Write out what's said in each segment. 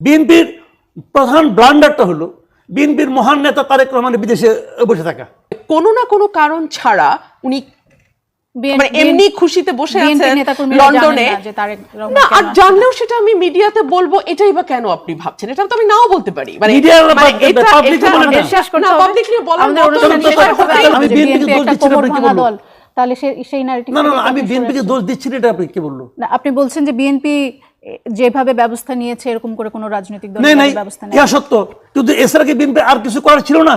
বিএনপির প্রধান ব্লান্ডারটা হলো বিএনপির মহান নেতা তারেক রহমানের বিদেশে বসে থাকা। কোনো না কোনো কারণ ছাড়া উনি মানে এমনি খুশিতে বসে আছেন লন্ডনে। না আর জানলেও সেটা আমি মিডিয়াতে বলব এটাই বা কেন আপনি ভাবছেন? এটা তো আমি নাও বলতে পারি। মানে মানে বলে আমি দোষ দিচ্ছি না, কি বলব? তাহলে সে- সেই নারীটি না না না, আমি বিএনপিকে দোষ দিচ্ছি না এটা আপনি কি বলল না আপনি বলছেন যে বিএনপি যেভাবে ব্যবস্থা নিয়েছে এরকম করে কোনো রাজনৈতিক দল ব্যবস্থা নেই? সত্য। কিন্তু এছাড়া কি বিএনপি আর কিছু করার ছিল না।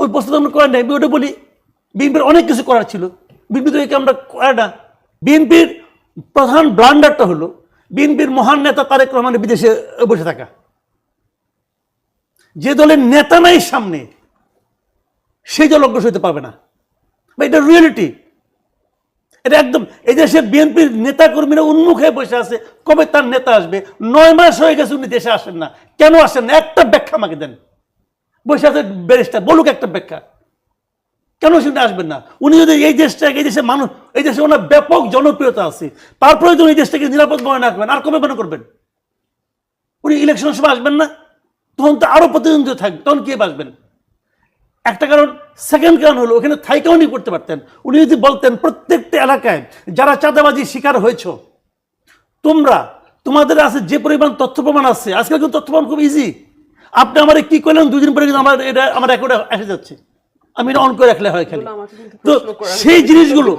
ওই প্রস্তুত আমরা করার নাই। ওটা বলি বিএনপির অনেক কিছু করার ছিল। বিএনপি থেকে আমরা করে না। বিএনপির প্রধান ব্লান্ডারটা হলো বিএনপির মহান নেতা তারেক রহমানের বিদেশে বসে থাকা। যে দলের নেতা নাই সামনে সেই দল অগ্রসর হতে পারবে না। এটা রিয়েলিটি এটা একদম এই দেশের বিএনপির নেতা কর্মীরা উন্মুখ হয়ে বসে আছে। কবে তার নেতা আসবে? নয় মাস হয়ে গেছে উনি দেশে আসেন না। কেন আসেন না? একটা ব্যাখ্যা আমাকে দেন। বসে আছে ব্যারিস্টার, বলুক একটা ব্যাখ্যা। কেন সেটা আসবেন না? উনি যদি এই দেশটাকে এই দেশের মানুষ, এই দেশে ওনার ব্যাপক জনপ্রিয়তা আছে। তারপরে যদি এই দেশটাকে নিরাপদ মনে রাখবেন। আর কবে মনে করবেন? উনি ইলেকশন সময় আসবেন না? তখন তো আরও প্রতিদ্বন্দ্বী থাকবে। তখন কে বাসবেন? একটা কারণ সেকেন্ড কারণ হলো ওখানে থাইকেও উনি করতে পারতেন। উনি যদি বলতেন প্রত্যেকটা এলাকায় যারা চাঁদাবাজির শিকার হয়েছ তোমরা তোমাদের আছে যে পরিমাণ তথ্য প্রমাণ আছে আজকাল কিন্তু তথ্য প্রমাণ খুব ইজি আপনি আমার কি করলেন দুদিন পরে কিন্তু আমার এটা আমার রেকর্ডে এসে যাচ্ছে। আমি এটা অন করে রাখলে হয় খালি তো সেই জিনিসগুলো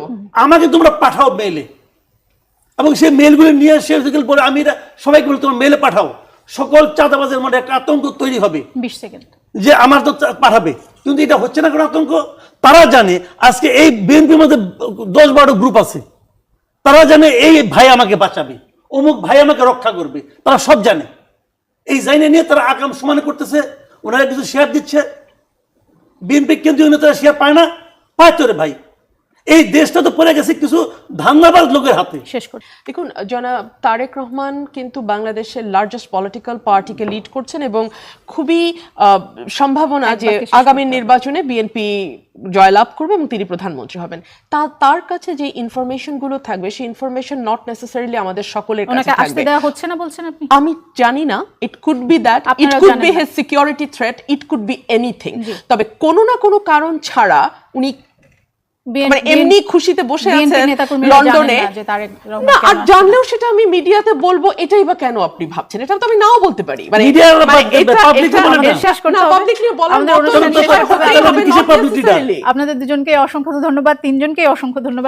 আমাকে তোমরা পাঠাও মেলে এবং সেই মেলগুলো নিয়ে বিকেল পরে আমি এটা সবাইকে বলি তোমার মেলে পাঠাও। সকল চাঁদাবাজের মধ্যে একটা আতঙ্ক তৈরি হবে। বিশ সেকেন্ড। যে আমার তো পাঠাবে। কিন্তু এটা হচ্ছে না কোনো আতঙ্ক। তারা জানে আজকে এই বিএনপির মধ্যে দশ বারো গ্রুপ আছে। তারা জানে এই ভাই আমাকে বাঁচাবে, অমুক ভাই আমাকে রক্ষা করবে, তারা সব জানে। এই জাইনে নিয়ে তারা আকাম সমান করতেছে, ওনারা কিছু শেয়ার দিচ্ছে। বিএনপি কেন্দ্রীয় নেতারা শেয়ার পায় না। পায় তো রে ভাই। এই দেশটা তো পড়ে গেছে কিছু ধান্দাবাজ লোকের হাতে। শেষ করি দেখুন জনাব তারেক রহমান কিন্তু বাংলাদেশের লার্জেস্ট পলিটিক্যাল পার্টিকে লিড করছেন এবং খুবই সম্ভাবনা যে আগামী নির্বাচনে বিএনপি জয়লাভ করবে এবং তিনি প্রধানমন্ত্রী হবেন। তা তার কাছে যে ইনফরমেশনগুলো থাকবে সেই ইনফরমেশন নট নেসেসারিলি আমাদের সকলের কাছে থাকবে। দেওয়া হচ্ছে না বলছেন আপনি? আমি জানি না it could be that it could be his security threat it could be anything তবে কোনো না কোনো কারণ ছাড়া উনি মানে এমনি খুশিতে বসে আছেন লন্ডনে। না আর জানলেও সেটা আমি মিডিয়াতে বলব এটাই বা কেন আপনি ভাবছেন? এটা তো আমি নাও বলতে পারি। মানে মানে। আপনাদের দুজনকে অসংখ্য ধন্যবাদ তিনজনকে অসংখ্য ধন্যবাদ।